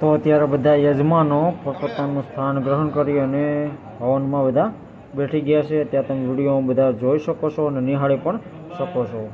તો અત્યારે બધા યજમાનો પોતપોતાનું સ્થાન ગ્રહણ કરી અને હવનમાં બધા બેઠી ગયા છે. ત્યાં તમે વીડિયો બધા જોઈ શકો છો અને નિહાળી પણ શકો છો.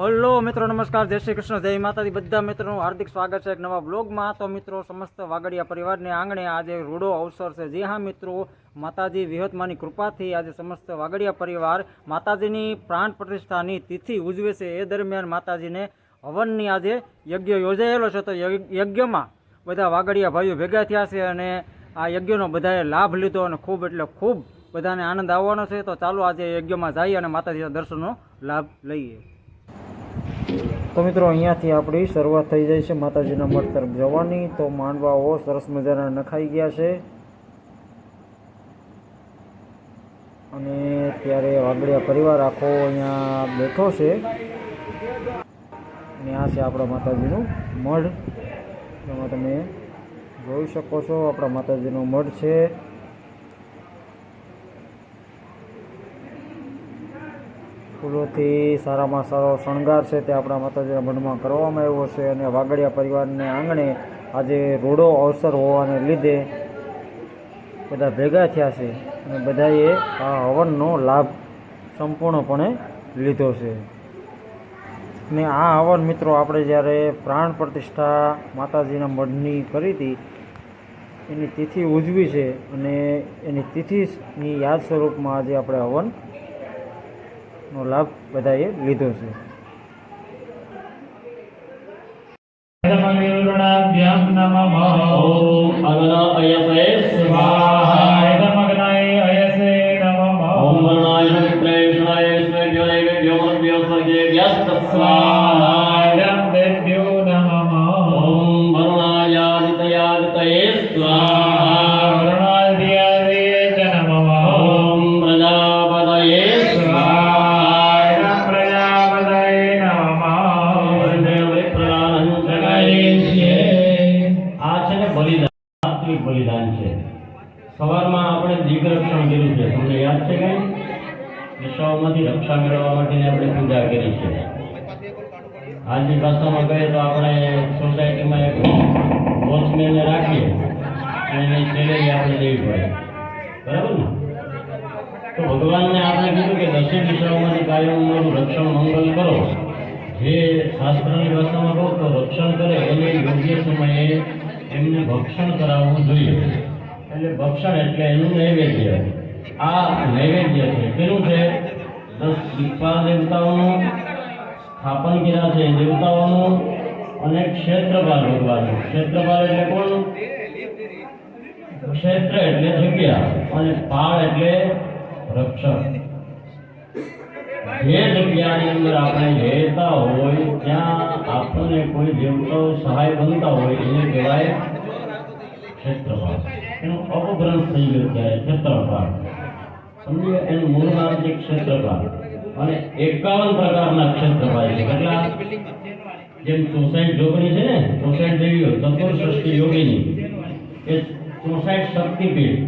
હલો મિત્રો, નમસ્કાર. જય શ્રી કૃષ્ણ. જય માતાજી. બધા મિત્રોનું હાર્દિક સ્વાગત છે એક નવા બ્લોગમાં. તો મિત્રો, સમસ્ત વાગડિયા પરિવારને આંગણે આજે રૂડો અવસર છે. જી હા, મિત્રો. માતાજી વિહતમાની કૃપાથી આજે સમસ્ત વાગડિયા પરિવાર માતાજીની પ્રાણ પ્રતિષ્ઠાની તિથિ ઉજવે છે. એ દરમિયાન માતાજીને હવનની આજે યજ્ઞ યોજાયેલો છે તો યજ્ઞમાં બધા વાગડિયા ભાઈઓ ભેગા થયા છે અને આ યજ્ઞનો બધાએ લાભ લીધો અને ખૂબ એટલે ખૂબ બધાને આનંદ આવવાનો છે. તો ચાલો આજે યજ્ઞમાં જઈએ અને માતાજીના દર્શનનો લાભ લઈએ. તો મિત્રો, અહીંયાથી આપણી શરૂઆત થઈ જાય છે માતાજીના મઠ તરફ જવાની. તો માંડવાઓ સરસ મજાના નખાઈ ગયા છે. અને ત્યારે વાગડિયા પરિવાર આખો અહીંયા બેઠો છે. અને આ છે આપણા માતાજીનું મઢ. જેમાં તમે જોઈ શકો છો આપણા માતાજીનો મઢ છે. ફૂલોથી સારામાં સારો શણગાર છે તે આપણા માતાજીના મઢમાં કરવામાં આવ્યો છે અને વાગડિયા પરિવારને આંગણે આજે રોડો અવસર હોવાને લીધે બધા ભેગા થયા છે અને બધાએ આ હવનનો લાભ સંપૂર્ણપણે લીધો છે. ને આ હવન મિત્રો આપણે જ્યારે પ્રાણ પ્રતિષ્ઠા માતાજીના મઢની કરી હતી, એની તિથિ ઉજવી છે અને એની તિથિની યાદ સ્વરૂપમાં આજે આપણે હવનનો લાભ બધાએ લીધો છે. ધર્મવિવરણાભ્યામ નમઃ સ્વાહાય દેવ્યો નમઃ સ્વાહા વરુણાદિયાદિએ ચ નમઃ સ્વાહાય પ્રજાપતये નમઃ આ છે ને બલિદાન આત્મિક બલિદાન છે. સવારમાં આપણે દીપ રક્ષણ કર્યું છે. તમને યાદ છે કઈ દિશાઓમાંથી રક્ષા મેળવવા માટેની આપણે પૂજા કરી છે. આજની ભાષામાં કહીએ તો આપણે સોસાયટીમાં એક વોચમેનને રાખીએ અને એની સેલેરી આપણે દેવી પડે. બરાબર ને? તો ભગવાનને આપણે કીધું કે દસે દિશાઓમાંથી કાયમ રક્ષણ મંગલ કરો. જે શાસ્ત્રની ભાષામાં કહો તો રક્ષણ કરે એને યોગ્ય સમયે એમને ભક્ષણ કરાવવું જોઈએ. એટલે ભક્ષણ એટલે એનું નૈવેદ્ય. આ નૈવેદ્ય છે. કેનું છે? દસ દીપા દેવતાઓનું સ્થાપન કર્યા છે, દેવતાઓનું અને ક્ષેત્રપાલ ભગવાનનું ક્ષેત્રપાલ એટલે કોણ? ક્ષેત્ર એટલે જગ્યા અને પાળ એટલે રક્ષક જે જગ્યાની અંદર આપણે રહેતા હોય, ત્યાં આપણને કોઈ દેવતાઓ સહાય બનતા હોય, એને કહેવાય ક્ષેત્રપાલ. એનું અપભ્રંશ થઈ ગયું ત્યારે ક્ષેત્રપાલ. સમજીએ, એનું મૂળ નામ છે ક્ષેત્રપાલ. અને એકાવન પ્રકારના ક્ષેત્રપાલ છે. કેટલા? જેમ ચોસાઈઠ જોગણી છે ને ચોસાઈઠ દેવીઓ ચતુર્ષષ્ટિ યોગીની, એ ચોસાઈઠ શક્તિપીઠ.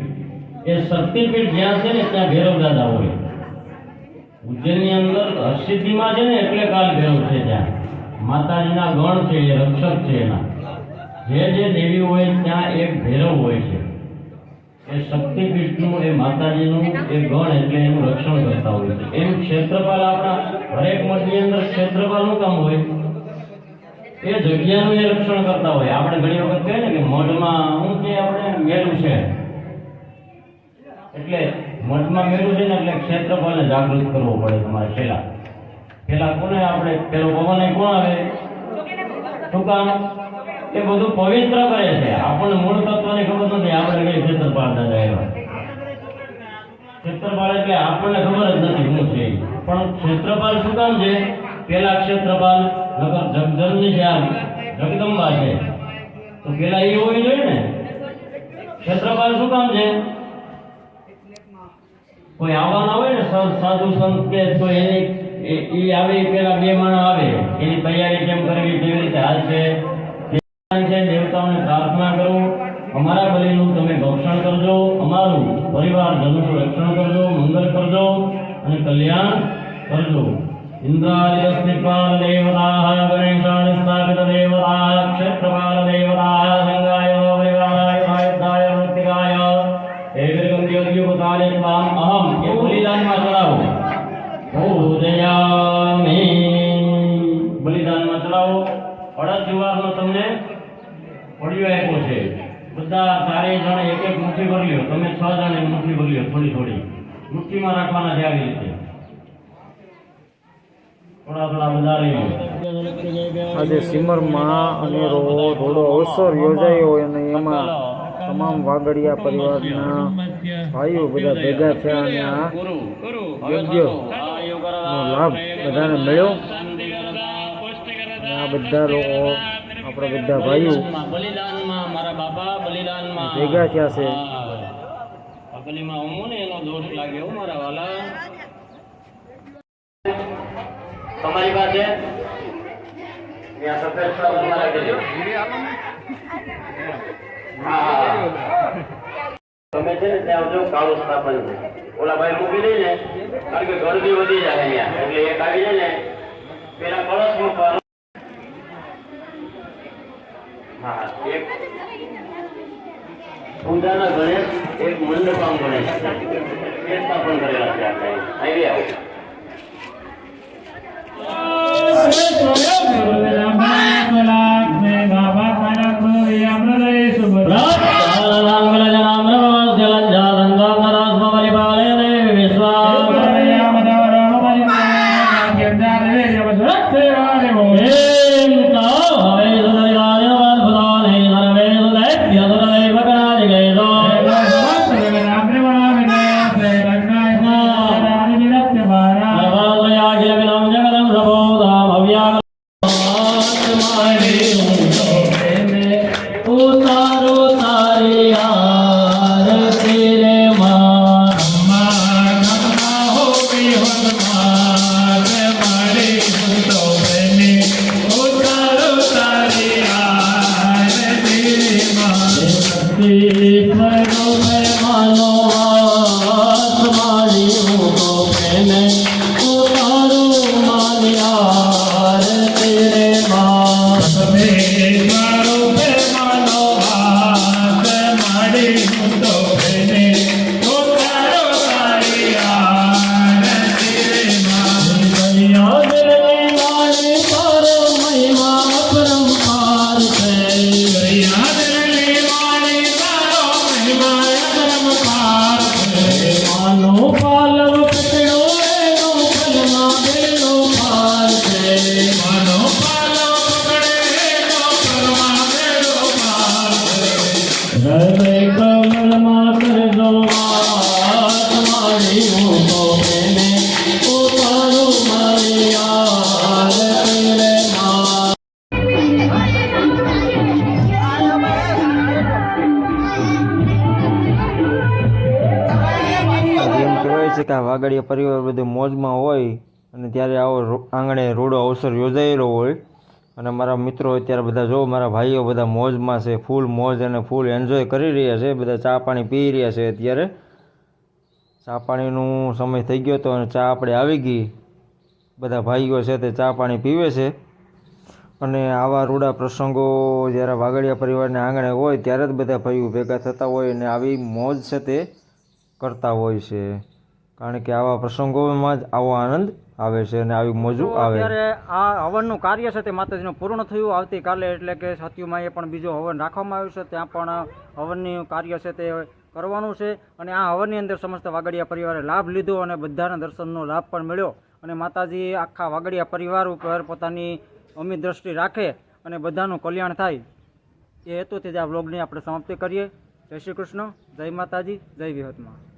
એ શક્તિપીઠ જ્યાં છે ને, ત્યાં ભૈરવ દાદા હોય. ઉજ્જૈનની અંદર હરસિદ્ધિમાં છે ને, એટલે કાલ ભૈરવ છે ત્યાં. માતાજીના ગણ છે, એ રક્ષક છે એના. જે જે દેવી હોય, ત્યાં એક ભૈરવ હોય છે. એ શક્તિપીઠનું એ માતાજીનું એ ગણ એટલે એનું રક્ષણ કરતા હોય છે. એમ ક્ષેત્રપાલ આપણા હરેક મઠની અંદર ક્ષેત્રપાલનું કામ હોય. એ જગ્યાનું એ રક્ષણ કરતા હોય. આપણે ઘણી વખત કહીએ ને કે મઠમાં શું કે આપણે મેલું છે. એટલે મઠમાં મેલું છે ને એટલે ક્ષેત્રપાલને જાગૃત કરવો પડે તમારે પહેલા પેલા કોને આપણે પેલો ભગવાન કોણ આવે? શું કામ એ બધું પવિત્ર કરે છે. આપણને મૂળ તત્વની ખબર નથી. આપણે કઈ ક્ષેત્રપાળ પાડતા જાય ક્ષેત્રપાળ એટલે આપણને ખબર જ નથી શું છે. પણ ક્ષેત્રપાલ શું કામ છે? પેલા ક્ષેત્રપાલ નગર જગજનની છે આમ. જગદંબા છે. તો પેલા એ હોવી જોઈએ ને. ક્ષેત્રપાલ શું કામ છે? કોઈ આવવાના હોય ને સાધુ સંત કે તો એની, એ- આવે પેલા બે માણસ આવે. એની તૈયારી કેમ કરવી? કેવી રીતે હાલશે તે છે દેવતાઓને પ્રાર્થના કરો. અમારા બલિનું તમે ભક્ષણ કરજો, અમારું પરિવારજનોનું રક્ષણ કરજો, મંગલ કરજો અને કલ્યાણ કરજો. ઇન્દ્રાયસ્નિપાલ દેવતાઃ ગણેશાન સ્થાપિત દેવતાઃ ક્ષેત્રપાલ દેવતાઃ સંગાય પરિવારાય આયુધાય વૃત્તિકાય એવમ દ્યોદ્યોપકારે ત્વામ અહમ, એ બલિદાનમાં ચડાવો. પૂજયામિ બલિદાનમાં ચડાવો. અડદ જુવારનો તમને પડ્યો આપ્યો છે. બધા ચારેય જણ એક એક મુઠ્ઠી ભરી તમે છ જણ મુઠ્ઠી ભરી થોડી થોડી. મુઠ્ઠીમાં રાખવાના છે આવી રીતે. આજે સિમરમાં અને રોડો અવસર યોજાયો હોય અને એમાં તમામ વાગડિયા પરિવારના ભાઈઓ બધા ભેગા થયા યોગ્ય લાભ બધાને મળ્યો. આ બધા લોકો આપણા બધા ભાઈઓ બલિદાનમાં મારા બાબા બલિદાનમાં. ભેગા થયા છે. બલિમાં હું ને એનો દોષ લાગ્યો મારા વાલા. તમારી પાસે. તમે છે ને ત્યાં આવજો કાળું સ્થાપન છે. ઓલા ભાઈ મૂકી દઈ ને કારણ કે ગરદી વધી જાય અહીંયા. એટલે એક આવી જાય ને પેલા કળશ મૂકવાનો. હા એક પૂજાના ગણેશ એક મંડપામ ગણેશ. એ સ્થાપન કરેલા છે આપણે. આવી આવો. વાગડિયા પરિવાર બધું મોજમાં હોય અને ત્યારે આવો આંગણે રોડો અવસર યોજાયેલો હોય. અને મારા મિત્રો અત્યારે બધા જો મારા ભાઈઓ બધા મોજમાં છે, ફૂલ મોજ અને ફૂલ એન્જોય કરી રહ્યા છે. બધા ચા પાણી પી રહ્યા છે અત્યારે. ચા પાણીનું સમય થઈ ગયો હતો અને ચા આપણે આવી ગઈ. બધા ભાઈઓ છે તે ચા પાણી પીવે છે. અને આવા રૂડા પ્રસંગો જ્યારે વાગડિયા પરિવારને આંગણે હોય ત્યારે જ બધા ભાઈઓ ભેગા થતા હોય અને આવી મોજ છે તે કરતા હોય છે. કારણ કે આવા પ્રસંગોમાં જ આવો આનંદ આવે છે અને આવી મોજું આવે. અત્યારે આ હવનનું કાર્ય છે તે માતાજીનું પૂર્ણ થયું. આવતીકાલે એટલે કે સત્યુમાએ પણ બીજો હવન રાખવામાં આવ્યું છે. ત્યાં પણ હવનનું કાર્ય છે તે કરવાનું છે. અને આ હવનની અંદર સમસ્ત વાગડિયા પરિવારે લાભ લીધો અને બધાના દર્શનનો લાભ પણ મળ્યો. અને માતાજી આખા વાગડિયા પરિવાર ઉપર પોતાની અમી દ્રષ્ટિ રાખે અને બધાનું કલ્યાણ થાય. એ હેતુથી જ આ વ્લોગની આપણે સમાપ્તિ કરીએ. જય શ્રી કૃષ્ણ. જય માતાજી. જય વિહતમાં.